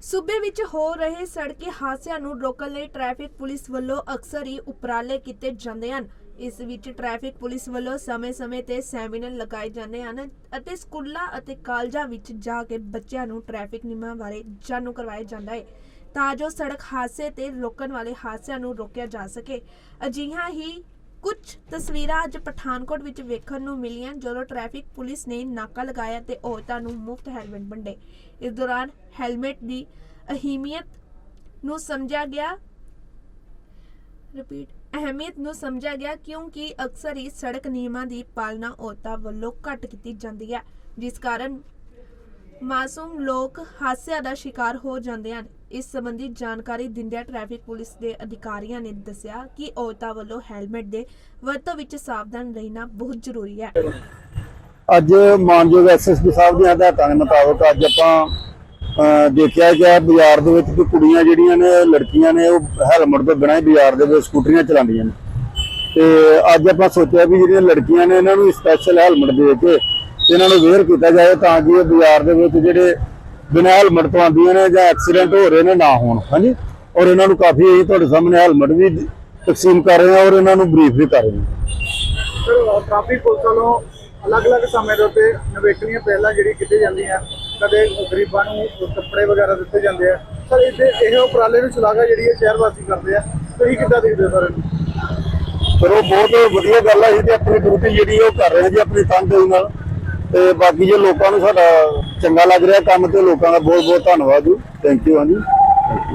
ਸੂਬੇ ਵਿੱਚ ਹੋ ਰਹੇ ਸੜਕੀ ਹਾਦਸਿਆਂ ਨੂੰ ਰੋਕਣ ਲਈ ਟ੍ਰੈਫਿਕ ਪੁਲਿਸ ਵੱਲੋਂ ਅਕਸਰ ਹੀ ਉਪਰਾਲੇ ਕੀਤੇ ਜਾਂਦੇ ਹਨ। ਇਸ ਵਿੱਚ ਟ੍ਰੈਫਿਕ ਪੁਲਿਸ ਵੱਲੋਂ ਸਮੇਂ-ਸਮੇਂ ਤੇ ਸੈਮੀਨਾਰ ਲਗਾਏ ਜਾਂਦੇ ਹਨ ਅਤੇ ਸਕੂਲਾਂ ਅਤੇ ਕਾਲਜਾਂ ਵਿੱਚ ਜਾ ਕੇ ਬੱਚਿਆਂ ਨੂੰ ਟ੍ਰੈਫਿਕ ਨਿਯਮਾਂ ਬਾਰੇ ਜਾਣੂ ਕਰਵਾਇਆ ਜਾਂਦਾ ਹੈ ਤਾਂ ਜੋ ਸੜਕ ਹਾਦਸੇ ਤੇ ਰੋਕਣ ਵਾਲੇ ਹਾਦਸਿਆਂ ਨੂੰ ਰੋਕਿਆ ਜਾ ਸਕੇ। ਅਜਿਹਾ ਹੀ ਕੁਝ ਤਸਵੀਰਾਂ ਅੱਜ ਪਠਾਨਕੋਟ ਵਿੱਚ ਵੇਖਣ ਨੂੰ ਮਿਲੀਆਂ, ਜਦੋਂ ਟ੍ਰੈਫਿਕ ਪੁਲਿਸ ਨੇ ਨਾਕਾ ਲਗਾਇਆ ਤੇ ਔਰਤਾਂ ਨੂੰ ਮੁਫਤ ਹੈਲਮਟ ਵੰਡੇ। ਇਸ ਦੌਰਾਨ ਹੈਲਮਟ ਦੀ ਅਹਿਮੀਅਤ ਨੂੰ ਸਮਝਿਆ ਗਿਆ। ਰਿਪੀਟ ਅਹਿਮੀਅਤ ਨੂੰ ਸਮਝਿਆ ਗਿਆ ਕਿਉਂਕਿ ਅਕਸਰ ਹੀ ਸੜਕ ਨਿਯਮਾਂ ਦੀ ਪਾਲਣਾ ਔਰਤਾਂ ਵੱਲੋਂ ਘੱਟ ਕੀਤੀ ਜਾਂਦੀ ਹੈ, ਜਿਸ ਕਾਰਨ ਮਾਸੂਮ ਲੋਕ ਹਾਦਸਿਆਂ ਦਾ ਸ਼ਿਕਾਰ ਹੋ ਜਾਂਦੇ ਹਨ। ਇਸ ਸੰਬੰਧੀ ਜਾਣਕਾਰੀ ਦਿੰਦਿਆਂ ਟ੍ਰੈਫਿਕ ਪੁਲਿਸ ਦੇ ਅਧਿਕਾਰੀਆਂ ਨੇ ਦੱਸਿਆ ਕਿ ਔਰਤਾਂ ਵੱਲੋਂ ਹੈਲਮਟ ਦੇ ਵਰਤੋਂ ਵਿੱਚ ਸਾਵਧਾਨ ਰਹਿਣਾ ਬਹੁਤ ਜ਼ਰੂਰੀ ਹੈ। ਅੱਜ ਮਾਨਯੋਗ ਐਸਐਸਪੀ ਸਾਹਿਬ ਦੀਆਂ ਹਦਾਇਤਾਂ ਦੇ ਮੁਤਾਬਕ ਅੱਜ ਆਪਾਂ ਦੇਖਿਆ ਕਿ ਬਾਜ਼ਾਰ ਦੇ ਵਿੱਚ ਵੀ ਕੁੜੀਆਂ ਜਿਹੜੀਆਂ ਨੇ, ਲੜਕੀਆਂ ਨੇ, ਉਹ ਹੈਲਮਟ ਤੋਂ ਬਿਨਾਂ ਹੀ ਬਾਜ਼ਾਰ ਦੇ ਵਿੱਚ ਸਕੂਟਰੀਆਂ ਚਲਾਉਂਦੀਆਂ ਨੇ। ਤੇ ਅੱਜ ਆਪਾਂ ਸੋਚਿਆ ਵੀ ਜਿਹੜੀਆਂ ਲੜਕੀਆਂ ਨੇ, ਇਹਨਾਂ ਨੂੰ ਸਪੈਸ਼ਲ ਹੈਲਮਟ ਦੇ ਕੇ ਇਹਨਾਂ ਨੂੰ ਵੇਅਰ ਕੀਤਾ ਜਾਏ ਤਾਂ ਕਿ ਇਹ ਬਾਜ਼ਾਰ ਦੇ ਵਿੱਚ ਜਿਹੜੇ ਬਿਨਾਂ ਹੈਲਮਟ ਤੋਂ ਆਉਂਦੀਆਂ ਨੇ ਜਾਂ ਐਕਸੀਡੈਂਟ ਹੋ ਰਹੇ ਨੇ ਨਾ ਹੋਣ ਹਾਂਜੀ? ਔਰ ਇਹਨਾਂ ਨੂੰ ਕਾਫੀ ਅਸੀਂ ਤੁਹਾਡੇ ਸਾਹਮਣੇ ਹੈਲਮਟ ਵੀ ਤਕਸੀਮ ਕਰ ਰਹੇ ਹਾਂ ਔਰ ਇਹਨਾਂ ਨੂੰ ਬਰੀਫ ਵੀ ਕਰ ਰਹੇ ਹਾਂ। ਸਰ ਟ੍ਰੈਫਿਕ ਪੁਲਿਸ ਵੱਲੋਂ ਅਲੱਗ-ਅਲੱਗ ਸਮੇਂ ਦੇ ਉੱਤੇ ਨਵੇਕਲੀਆਂ ਪਹਿਲਾਂ ਜਿਹੜੀ ਕੀਤੀ ਜਾਂਦੀਆਂ ਕਦੇ ਗਰੀਬਾਂ ਨੂੰ ਕੱਪੜੇ ਵਗੈਰਾ ਦਿੱਤੇ ਜਾਂਦੇ ਆ। ਸਰ ਇਹਦੇ ਇਹ ਉਪਰਾਲੇ ਨੂੰ ਸ਼ਲਾਘਾ ਜਿਹੜੀ ਹੈ ਸ਼ਹਿਰ ਵਾਸੀ ਕਰਦੇ ਆ। ਤੁਸੀਂ ਕਿੱਦਾਂ ਦੇਖਦੇ ਹੋ ਸਰ ਇਹਨੂੰ? ਚਲੋ ਬਹੁਤ ਵਧੀਆ ਗੱਲ ਹੈ ਜੀ ਤੇ ਆਪਣੀ ਡਿਊਟੀ ਜਿਹੜੀ ਉਹ ਕਰ ਰਹੇ ਜੀ ਆਪਣੀ ਤਨਦੇਹੀ ਨਾਲ। ਤੇ ਬਾਕੀ ਜੇ ਲੋਕਾਂ ਨੂੰ ਸਾਡਾ ਚੰਗਾ ਲੱਗ ਰਿਹਾ ਕੰਮ ਤੇ ਲੋਕਾਂ ਦਾ ਬਹੁਤ ਬਹੁਤ ਧੰਨਵਾਦ ਜੀ। ਥੈਂਕ ਯੂ ਹਾਂਜੀ।